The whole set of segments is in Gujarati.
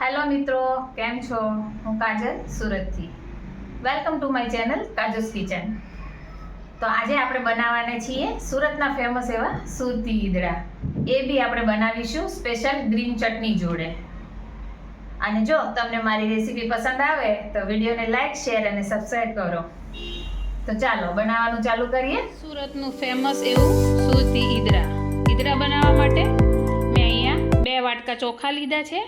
હેલો મિત્રો, કેમ છો? હું કાજલ, સુરતથી. Welcome to my channel Kaju's kitchen તો આજે આપણે બનાવવાના છીએ સુરતના ફેમસ એવા સુરતી ઈદડા. એ બી આપણે બનાવીશું સ્પેશિયલ ગ્રીન ચટણી જોડે. અને જો તમને મારી રેસીપી પસંદ આવે, તો વિડીયોને લાઈક શેર અને સબસ્ક્રાઈબ કરો. તો ચાલો, બનાવવાનું ચાલુ કરીએ. સુરતનું ફેમસ એવું સુરતી ઈદડા. ઈદડા બનાવવા માટે મેં અહીંયા બે વાટકા ચોખા લીધા છે.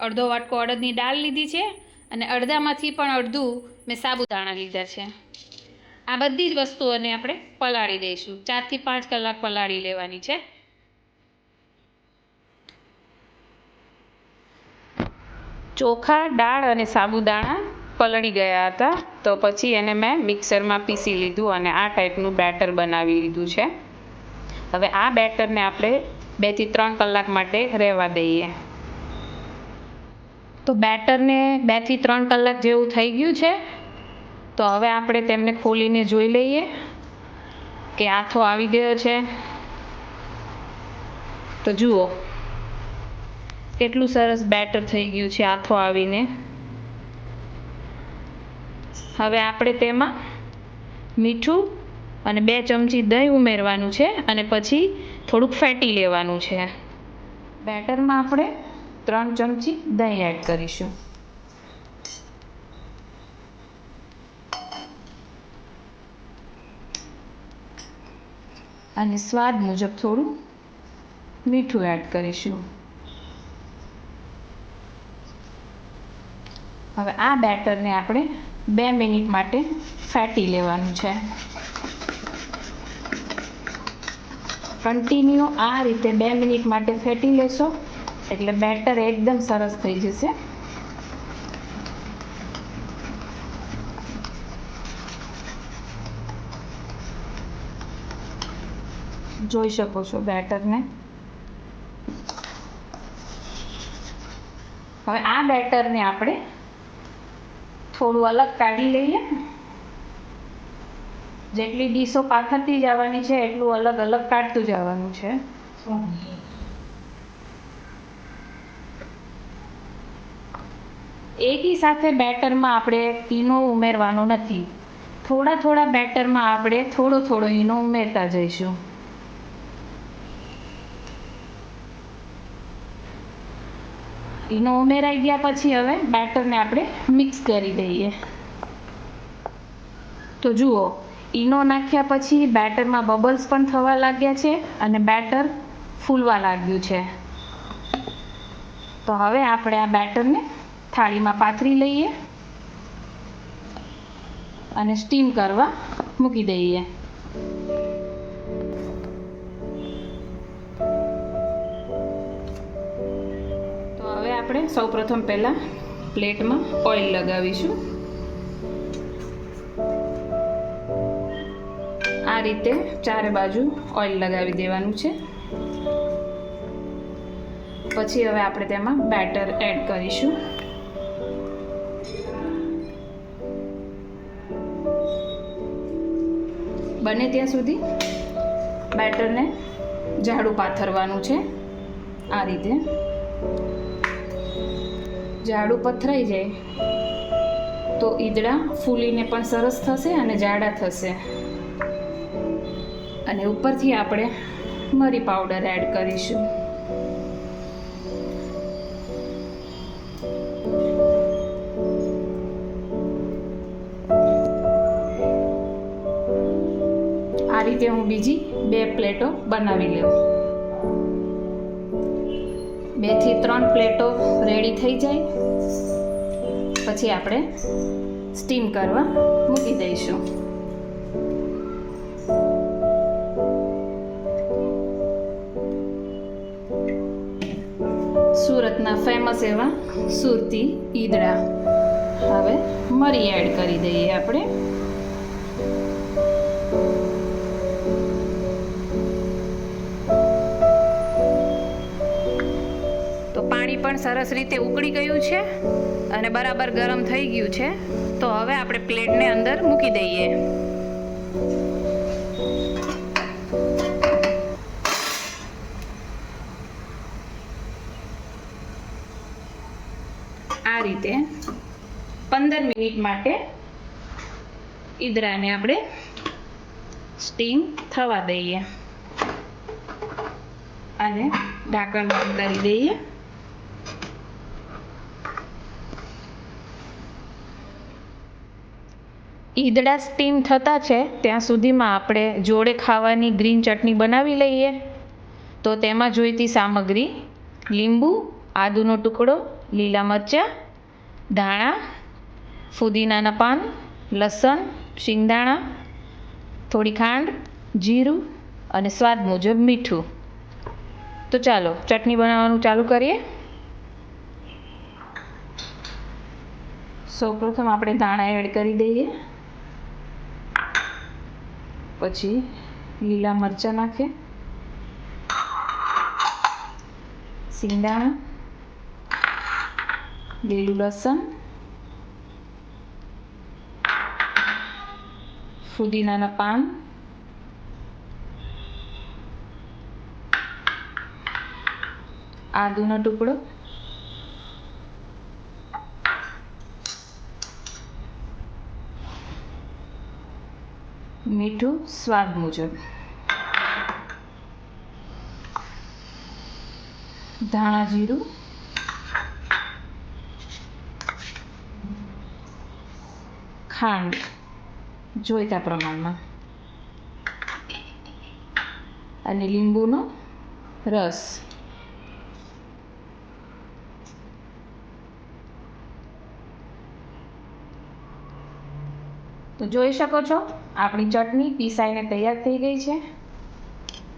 અડધો વાટકો અડદની દાળ લીધી છે અને અડધામાંથી પણ અડધું મેં સાબુદાણા લીધા છે. આ બધી જ વસ્તુઓને આપણે પલાળી દઈશું. ચારથી પાંચ કલાક પલાળી લેવાની છે. ચોખા, દાળ અને સાબુદાણા પલળી ગયા હતા. તો પછી એને મેં મિક્સરમાં પીસી લીધું અને આ ટાઈપનું બેટર બનાવી લીધું છે. હવે આ બેટરને આપણે બેથી ત્રણ કલાક માટે રહેવા દઈએ. તો બેટરને બેથી ત્રણ કલાક જેવું થઈ ગયું છે. તો હવે આપણે તેમને ખોલીને જોઈ લઈએ કે આથો આવી ગયો છે. તો જુઓ, કેટલું સરસ બેટર થઈ ગયું છે આથો આવીને. હવે આપણે તેમાં મીઠું અને બે ચમચી દહીં ઉમેરવાનું છે અને પછી થોડુંક ફેટી લેવાનું છે. બેટરમાં આપણે ત્રણ ચમચી દહીં એડ કરીશું. અને સ્વાદ મુજબ થોડું મીઠું એડ કરીશું. હવે આ બેટરને આપણે બે મિનિટ માટે ફેટી લેવાનું છે. કન્ટિન્યુ આ રીતે બે મિનિટ માટે ફેટી લેશો. એટલે બેટર એકદમ સરસ થઈ જશે. જોઈ શકો છો બેટરને. હવે આ બેટરને આપણે થોડું અલગ કાઢી લઈએ. જેટલી ડીશો પાથરતી જવાની છે, એટલું અલગ અલગ કાઢતું જવાનું છે. એકી સાથે બેટરમાં આપણે ઈનો ઉમેરવાનો નથી. થોડા થોડા બેટરમાં આપણે થોડો થોડો ઈનો ઉમેરતા જઈશું. ઈનો ઉમેરાઈ ગયા પછી હવે બેટરને આપણે મિક્સ કરી દઈએ. તો જુઓ, ઈનો નાખ્યા પછી બેટરમાં બબલ્સ પણ થવા લાગ્યા છે અને બેટર ફૂલવા લાગ્યું છે. તો હવે આપણે આ બેટરને થાળીમાં પાથરી લઈએ અને સ્ટીમ કરવા મૂકી દઈએ. તો હવે આપણે સૌપ્રથમ પહેલાં પ્લેટમાં ઓઇલ લગાવીશું. આ રીતે ચારે બાજુ ઓઇલ લગાવી દેવાનું છે. પછી હવે આપણે તેમાં બેટર એડ કરીશું. બને ત્યાં સુધી બેટરને જાડું પાથરવાનું છે આ રીતે. જાડું પથરાઈ જાય તો ઈદડા ફૂલીને પણ સરસ થશે અને જાડા થશે. અને ઉપરથી આપણે મરી પાવડર એડ કરીશું. રીતે હું બીજી બે પ્લેટો બનાવી લઉં. બેથી ત્રણ પ્લેટો રેડી થઈ જાય. પછી આપણે સ્ટીમ કરવા મૂકી દઈશું. સુરતના ફેમસ એવા સુરતી ઈદડા. હવે મરી એડ કરી દઈએ આપણે. પાણી સરસ રીતે ઉકળી ગયું છે અને બરાબર ગરમ થઈ ગયું છે. તો હવે આપણે પ્લેટને અંદર મૂકી દઈએ. આ રીતે પંદર મિનિટ માટે ઈદરાને આપણે સ્ટીમ થવા દઈએ. અને ઢાંકણ બંધ કરી દઈએ. ઈદડા સ્ટીમ થતા છે, ત્યાં સુધીમાં આપણે જોડે ખાવાની ગ્રીન ચટણી બનાવી લઈએ. તો તેમાં જોઈતી સામગ્રી, લીંબુ, આદુનો ટુકડો, લીલા મરચાં, ધાણા, ફુદીનાના પાન, લસણ, શિંગદાણા, થોડી ખાંડ, જીરું અને સ્વાદ મુજબ મીઠું. તો ચાલો, ચટણી બનાવવાનું ચાલુ કરીએ. સૌપ્રથમ આપણે ધાણા એડ કરી દઈએ. પછી લીલા મરચાં નાખે. સિંગદાણા લીલું લસણ. ફુદીનાના પાન. આદુનો ટુકડો. મીઠું સ્વાદ મુજબ. ધાણા જીરું. ખાંડ. જોઈતા પ્રમાણમાં. અને લીંબુનો રસ. તો જોઈ શકો છો, આપણી ચટણી પીસાઈને તૈયાર થઈ ગઈ છે.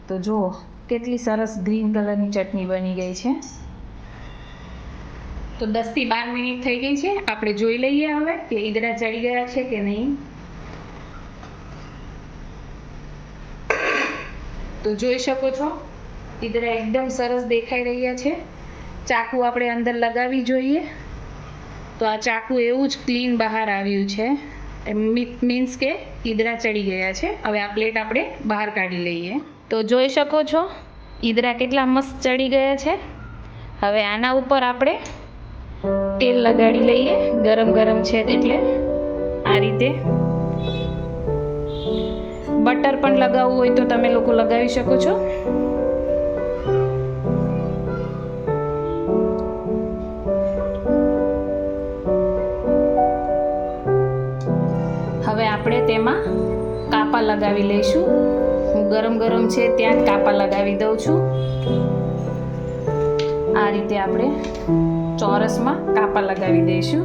તો જુઓ, કેટલી સરસ ગ્રીન કલરની ચટણી બની ગઈ છે. તો દસથી બાર મિનિટ થઈ ગઈ છે, આપણે જોઈ લઈએ હવે કે ઈદડા ચડી ગયા છે કે નહીં. તો જોઈ શકો છો, ઈદડા એકદમ સરસ દેખાઈ રહ્યા છે. ચાકુ આપણે અંદર લગાવી જોઈએ. તો આ ચાકુ એવું જ ક્લીન બહાર આવ્યું છે. મીન્સ કે ઈદરા ચડી ગયા છે. હવે આ પ્લેટ આપણે બહાર કાઢી લઈએ. તો જોઈ શકો છો, ઈદરા કેટલા મસ્ત ચડી ગયા છે. હવે આના ઉપર આપણે તેલ લગાડી લઈએ. ગરમ ગરમ છે એટલે આ રીતે. બટર પણ લગાવવું હોય તો તમે લોકો લગાવી શકો છો. તેમાં કાપા લગાવી લઈશું હું ગરમ ગરમ છે ત્યાં જ કાપા લગાવી દઉં છું. આ રીતે આપણે ચોરસમાં કાપા લગાવી દઈશું.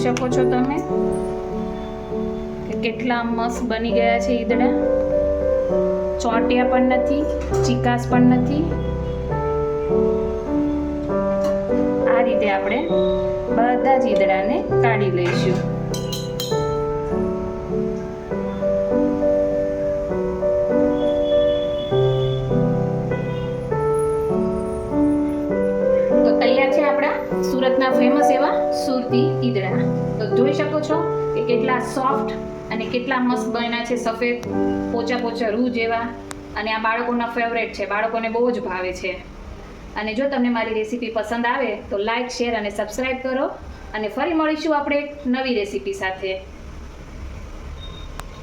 જોઈ શકો છો તમે. કેટલા મસ્ત બની ગયા છે ઈદડા ચોટિયા પણ નથી, ચિકાસ પણ નથી. આ રીતે આપણે બધા જ ઈદડાને કાઢી લઈશું. તૈયાર છે આપણા સુરતના ફેમસ એવા સુરતી ઈદડા જોઈ શકો છો કે કેટલા સોફ્ટ અને કેટલા મસ્ત બન્યા છે સફેદ, પોચા પોચા રૂ જેવા. અને આ બાળકોના ફેવરેટ છે, બાળકોને બહુ જ ભાવે છે. અને જો તમને મારી રેસીપી પસંદ આવે તો લાઇક શેર અને સબસ્ક્રાઈબ કરો. અને ફરી મળીશું આપણે નવી રેસીપી સાથે.